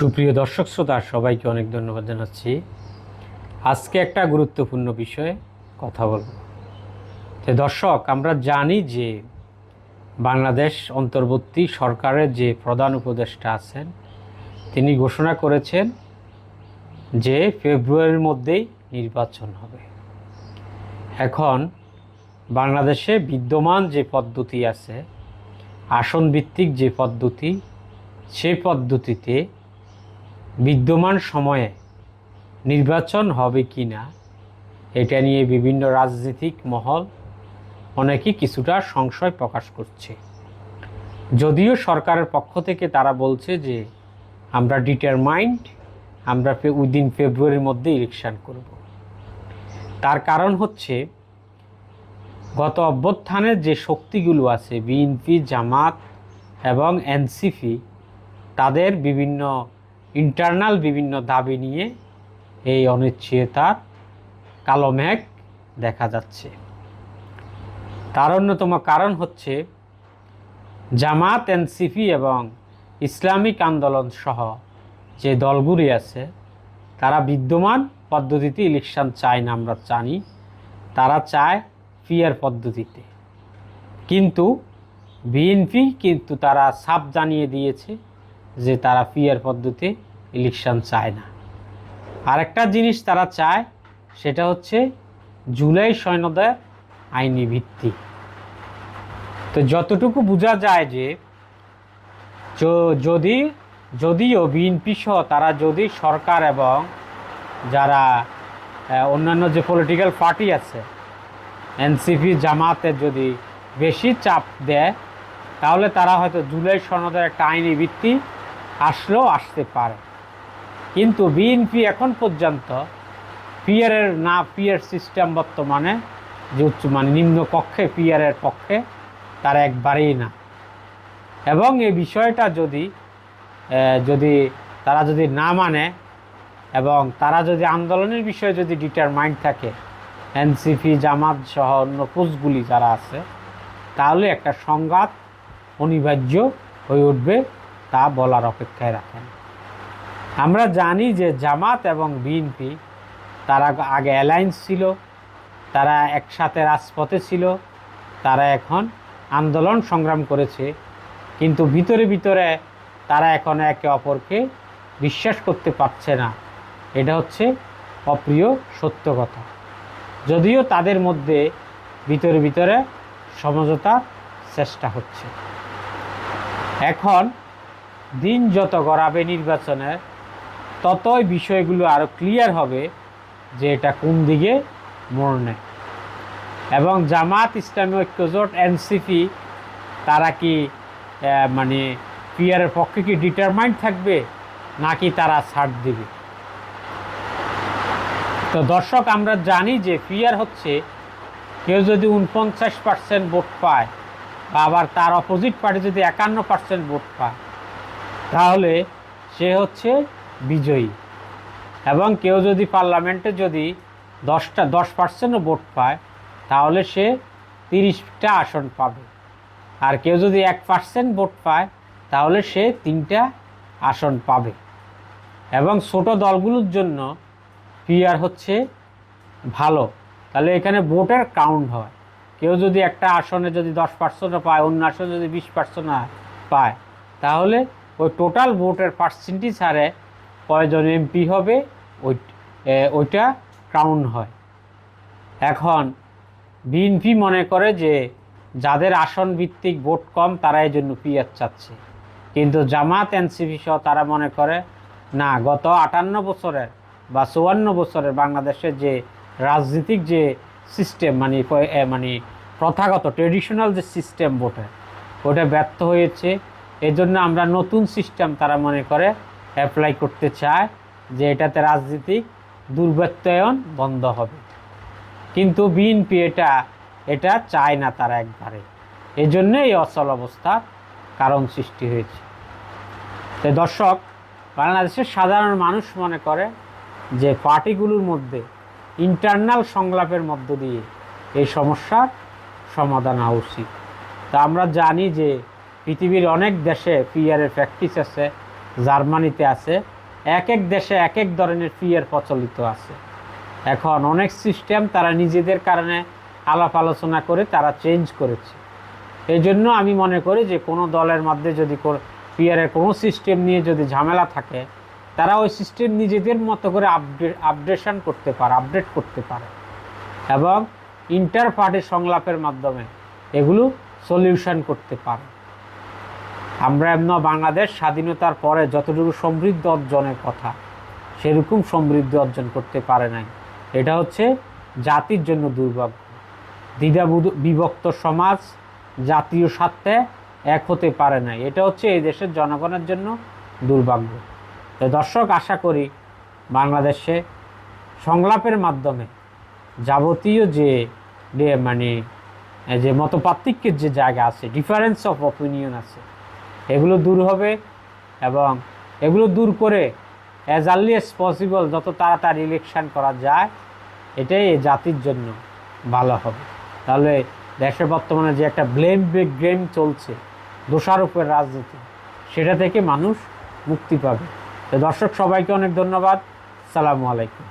সুপ্রিয় দর্শক শ্রোতা, সবাইকে অনেক ধন্যবাদ জানাচ্ছি। আজকে একটা গুরুত্বপূর্ণ বিষয়ে কথা বলব। তো দর্শক, আমরা জানি যে বাংলাদেশ অন্তর্বর্তী সরকারের যে প্রধান উপদেষ্টা আছেন, তিনি ঘোষণা করেছেন যে ফেব্রুয়ারির মধ্যেই নির্বাচন হবে। এখন বাংলাদেশে বিদ্যমান যে পদ্ধতি আছে আসন ভিত্তিক যে পদ্ধতি সেই পদ্ধতিতে বিদ্যমান সময়ে নির্বাচন হবে কি না, এটা নিয়ে বিভিন্ন রাজনৈতিক মহল অনেকেই কিছুটা সংশয় প্রকাশ করছে। যদিও সরকারের পক্ষ থেকে তারা বলছে যে, আমরা ডিটারমাইন্ড আমরা উইদিন ফেব্রুয়ারির মধ্যে ইলেকশন করব। তার কারণ হচ্ছে, গত অভ্যুত্থানের যে শক্তিগুলো আছে, বিএনপি, জামাত এবং এনসিপি, তাদের বিভিন্ন ইন্টারনাল বিভিন্ন দাবি নিয়ে এই অনিশ্চয়তার কালো মেঘ দেখা যাচ্ছে। তার অন্যতম কারণ হচ্ছে জামাত, এনসিপি এবং ইসলামিক আন্দোলন সহ যে দলগুলি আছে, তারা বিদ্যমান পদ্ধতিতে ইলেকশন চায় না আমরা জানি, তারা চায় ফিয়ার পদ্ধতিতে। কিন্তু বিএনপি কিন্তু তারা সাপ জানিয়ে দিয়েছে যে তারা ফিয়ার পদ্ধতি ইলেকশন চায় না। আরেকটা জিনিস তারা চায়, সেটা হচ্ছে জুলাই সৈন্যদের আইনি ভিত্তি। তো যতটুকু বোঝা যায় যে যদি, যদিও বিএনপি সহ তারা যদি সরকার এবং যারা অন্যান্য যে পলিটিক্যাল পার্টি আছে এনসিপি জামাতের যদি বেশি চাপ দেয়, তাহলে তারা হয়তো জুলাই সনদের একটা আইনি ভিত্তি আসলেও আসতে পারে। কিন্তু বিএনপি এখন পর্যন্ত পিয়ারের না পিয়ার সিস্টেম বর্তমানে, যে উচ্চ মানে নিম্ন কক্ষে পিয়ারের পক্ষে, তারা একবারেই না। এবং এই বিষয়টা যদি যদি তারা যদি না মানে এবং তারা যদি আন্দোলনের বিষয়ে যদি ডিটারমাইন্ড থাকে এনসিপি জামাত সহ অন্য কোচগুলি যারা আছে, তাহলে একটা সংঘাত অনিবার্য হয়ে উঠবে, তা বলার অপেক্ষায় রাখেন। আমরা জানি যে জামাত এবং বিএনপি, তারা আগে অ্যালায়েন্স ছিল, তারা একসাথে রাজপথে ছিল, তারা এখন আন্দোলন সংগ্রাম করেছে, কিন্তু ভিতরে ভিতরে তারা এখন একে অপরকে বিশ্বাস করতে পারছে না। এটা হচ্ছে অপ্রিয় সত্য কথা। যদিও তাদের মধ্যে ভিতরে ভিতরে সমঝোতার চেষ্টা হচ্ছে। এখন দিন যত গড়াবে নির্বাচনের ততই বিষয়গুলো আরও ক্লিয়ার হবে যে এটা কোন দিকে মোড় নেয় এবং জামাত ইসলামী ঐক্যজোট, এনসিপি, তারা কি মানে পিয়ারের পক্ষে কি ডিটারমাইন্ড থাকবে, নাকি তারা ছাড় দিবে? তো দর্শক, আমরা জানি যে পিয়ার হচ্ছে, কেউ যদি উনপঞ্চাশ পার্সেন্ট ভোট পায়, বা আবার তার অপোজিট পার্টি যদি একান্ন পার্সেন্ট ভোট পায়, তাহলে সে হচ্ছে বিজয়ী। এবং কেউ যদি পার্লামেন্টে যদি দশটা, দশ পার্সেন্টও ভোট পায়, তাহলে সে তিরিশটা আসন পাবে। আর কেউ যদি এক পার্সেন্ট ভোট পায়, তাহলে সে তিনটা আসন পাবে। এবং ছোট দলগুলোর জন্য পিআর হচ্ছে ভালো। তাহলে এখানে ভোটের কাউন্ট হয়। কেউ যদি একটা আসনে যদি দশ পার্সেন্টও পায়, অন্য আসনে যদি বিশ পার্সেন্ট পায়, তাহলে ওই টোটাল ভোটের পার্সেন্টেজ হারে কয়জন এমপি হবে, ওই ওইটা কাউন্ট হয়। এখন বিএনপি মনে করে যে যাদের আসন ভিত্তিক ভোট কম, তারা এই জন্য পিয়ার চাচ্ছে। কিন্তু জামাত এনসিপি সহ তারা মনে করে, না, গত আটান্ন বছরের বা চুয়ান্ন বছরের বাংলাদেশের যে রাজনীতিক যে সিস্টেম মানে মানে প্রথাগত ট্রেডিশনাল যে সিস্টেম ভোটের ওটা ব্যর্থ হয়েছে। এজন্য আমরা নতুন সিস্টেম তারা মনে করে অ্যাপ্লাই করতে চায় যে এটাতে রাজনীতিক দুর্বৃত্তায়ন বন্ধ হবে। কিন্তু বিএনপি এটা এটা চায় না তারা একবারে। এই জন্য এই অচল অবস্থার কারণ সৃষ্টি হয়েছে। তো দর্শক, বাংলাদেশের সাধারণ মানুষ মনে করে যে পার্টিগুলোর মধ্যে ইন্টারনাল সংলাপের মধ্য দিয়ে এই সমস্যার সমাধান হওয়া উচিত। তা আমরা জানি যে পৃথিবীর অনেক দেশে পিয়ারের প্র্যাকটিস আছে। জার্মানিতে আছে। এক এক দেশে এক এক ধরনের ফিয়ের প্রচলিত আছে। এখন অনেক সিস্টেম তারা নিজেদের কারণে আলাপ আলোচনা করে তারা চেঞ্জ করেছে। এই জন্য আমি মনে করি যে কোনো দলের মধ্যে যদি পিয়ারের কোনো সিস্টেম নিয়ে যদি ঝামেলা থাকে, তারা ওই সিস্টেম নিজেদের মতো করে আপডেট আপডেশন করতে পারে আপডেট করতে পারে। এবং ইন্টার পার্টি সংলাপের মাধ্যমে এগুলো সলিউশন করতে পারে। আমরা এমন বাংলাদেশ স্বাধীনতার পরে যতটুকু সমৃদ্ধ অর্জনের কথা, সেরকম সমৃদ্ধি অর্জন করতে পারে নাই। এটা হচ্ছে জাতির জন্য দুর্ভাগ্য। দ্বিধা বিভক্ত সমাজ, জাতীয় স্বার্থে এক হতে পারে নাই। এটা হচ্ছে এই দেশের জনগণের জন্য দুর্ভাগ্য। তো দর্শক, আশা করি বাংলাদেশে সংলাপের মাধ্যমে যাবতীয় যে মানে যে মতপার্থক্যের যে জায়গা আছে ডিফারেন্স অফ অপিনিয়ন আছে এগুলো দূর হবে এবং এগুলো দূর করে অ্যাজ আর্লি এস পসিবল যত তাড়াতাড়ি ইলেকশন করা যায়, এটাই জাতির জন্য ভালো হবে। তাহলে দেশে বর্তমানে যে একটা ব্লেম গেম চলছে, দোষারোপের রাজনীতি, সেটা থেকে মানুষ মুক্তি পাবে। তো দর্শক, সবাইকে অনেক ধন্যবাদ। সালামু আলাইকুম।